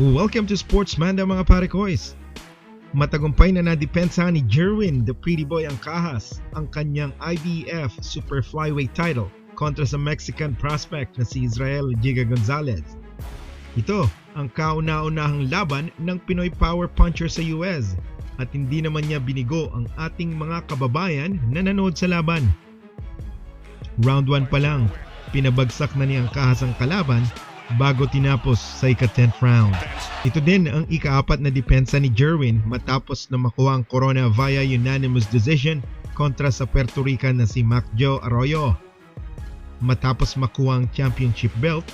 Welcome to Sportsman mga pare koys. Matagumpay na nadepensa ni Jerwin the Pretty Boy Angkahas ang kanyang IBF Super Flyweight title kontra sa Mexican prospect na si Israel Giga Gonzalez. Ito ang kauna-unahang laban ng Pinoy Power Puncher sa US at hindi naman niya binigo ang ating mga kababayan na nanood sa laban. Round 1 pa lang, pinabagsak na ni Angkahas ang kalaban bago tinapos sa ika-10th round. Ito din ang ikaapat na depensa ni Jerwin matapos na makuha ang corona via unanimous decision kontra sa Puerto Rican na si Macjo Arroyo. Matapos makuha ang championship belt,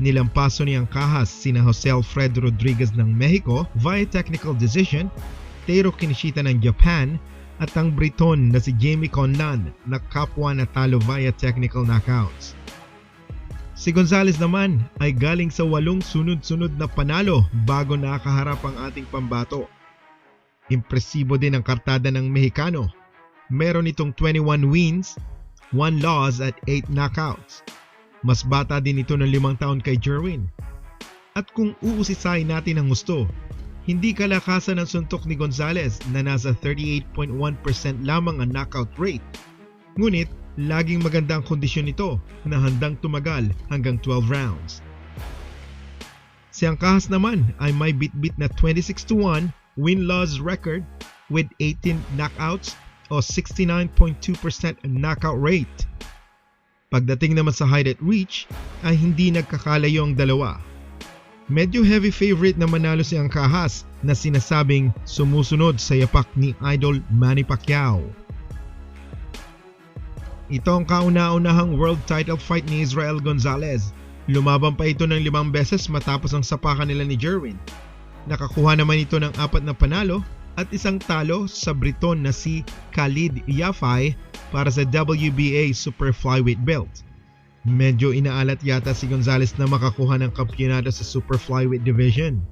nilampaso ni Angkahas sina Jose Alfredo Rodriguez ng Mexico via technical decision, Teiro Kinoshita ng Japan at ang Briton na si Jamie Conlan na kapwa natalo via technical knockouts. Si Gonzales naman ay galing sa walong sunod-sunod na panalo bago nakaharap ang ating pambato. Impresibo din ang kartada ng Mexicano. Meron itong 21 wins, 1 loss at 8 knockouts. Mas bata din ito ng limang taon kay Jerwin. At kung uusisay natin ang gusto, hindi kalakasan ang suntok ni Gonzales na nasa 38.1% lamang ang knockout rate. Ngunit laging maganda ang kondisyon nito na handang tumagal hanggang 12 rounds. Si Angkahas naman ay may bit-bit na 26 to 1 win-loss record with 18 knockouts o 69.2% knockout rate. Pagdating naman sa height at reach ay hindi nagkakalayo ang dalawa. Medyo heavy favorite na manalo si Angkahas na sinasabing sumusunod sa yapak ni Idol Manny Pacquiao. Ito ang kauna-unahang world title fight ni Israel Gonzalez. Lumaban pa ito ng limang beses matapos ang sapakan nila ni Jerwin. Nakakuha naman ito ng apat na panalo at isang talo sa Briton na si Khalid Yafai para sa WBA Super Flyweight belt. Medyo inaalat yata si Gonzalez na makakuha ng kampyonato sa Super Flyweight Division.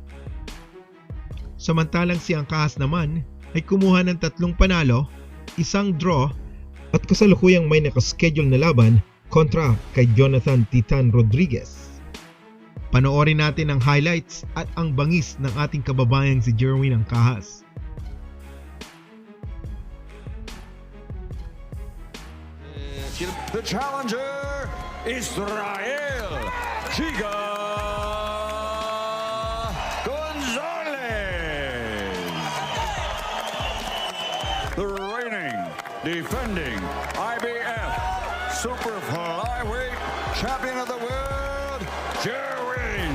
Samantalang si Angkahas naman ay kumuha ng tatlong panalo, isang draw at kasalukuyang may nakaschedule na laban kontra kay Jonathan Titan Rodriguez. Panoorin natin ang highlights at ang bangis ng ating kababayang si Jerwin Angkahas. The challenger, Israel Giga Gonzalez. The reigning, defending IBF Super Flyweight Champion of the World, Jerwin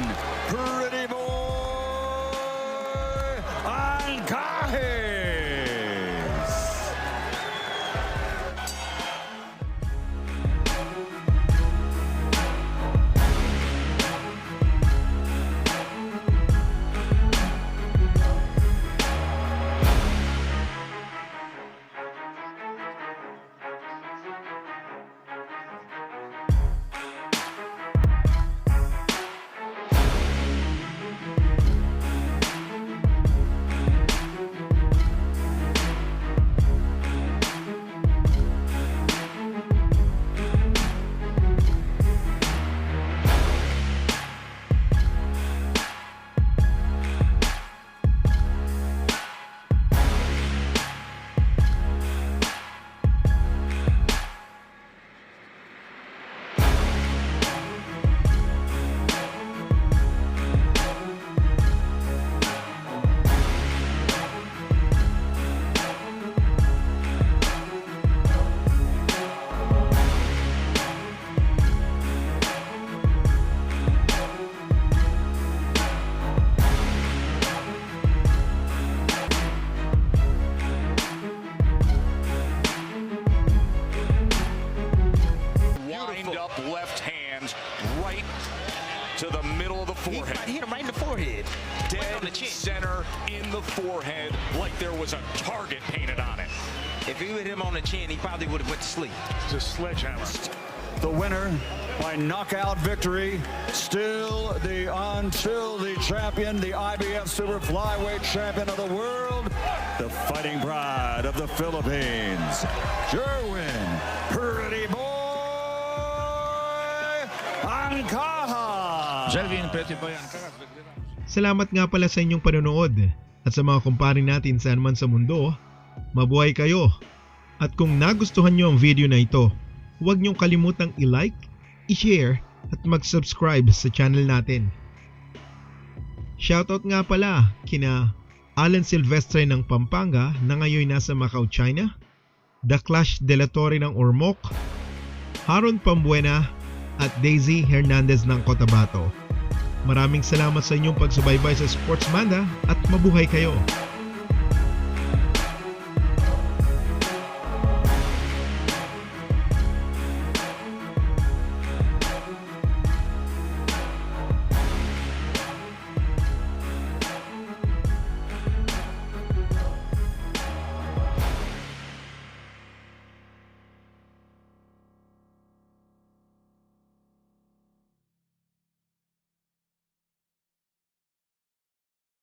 middle of the He, forehead. he hit him right in the forehead. Right on the Dead chin. center in the forehead like there was a target painted on it. If he hit him on the chin, he probably would have went to sleep. Just sledgehammer. The winner by knockout victory, still the until the champion, the IBF Super Flyweight Champion of the world, the fighting pride of the Philippines, Jerwin Pretty Boy Angkaha. Jelvin Angkaras, wygrywa. Salamat nga pala sa inyong panonood at sa mga kumpare natin saan man sa mundo. Mabuhay kayo! At kung nagustuhan nyo ang video na ito, huwag niyong kalimutang i-like, i-share at mag-subscribe sa channel natin. Shoutout nga pala kina Alan Silvestre ng Pampanga na ngayon nasa Macau, China, The Clash de la Torre ng Ormoc, Haron Pambuena at Daisy Hernandez ng Cotabato. Maraming salamat sa inyong pagsubaybay sa Sportsmanda at mabuhay kayo!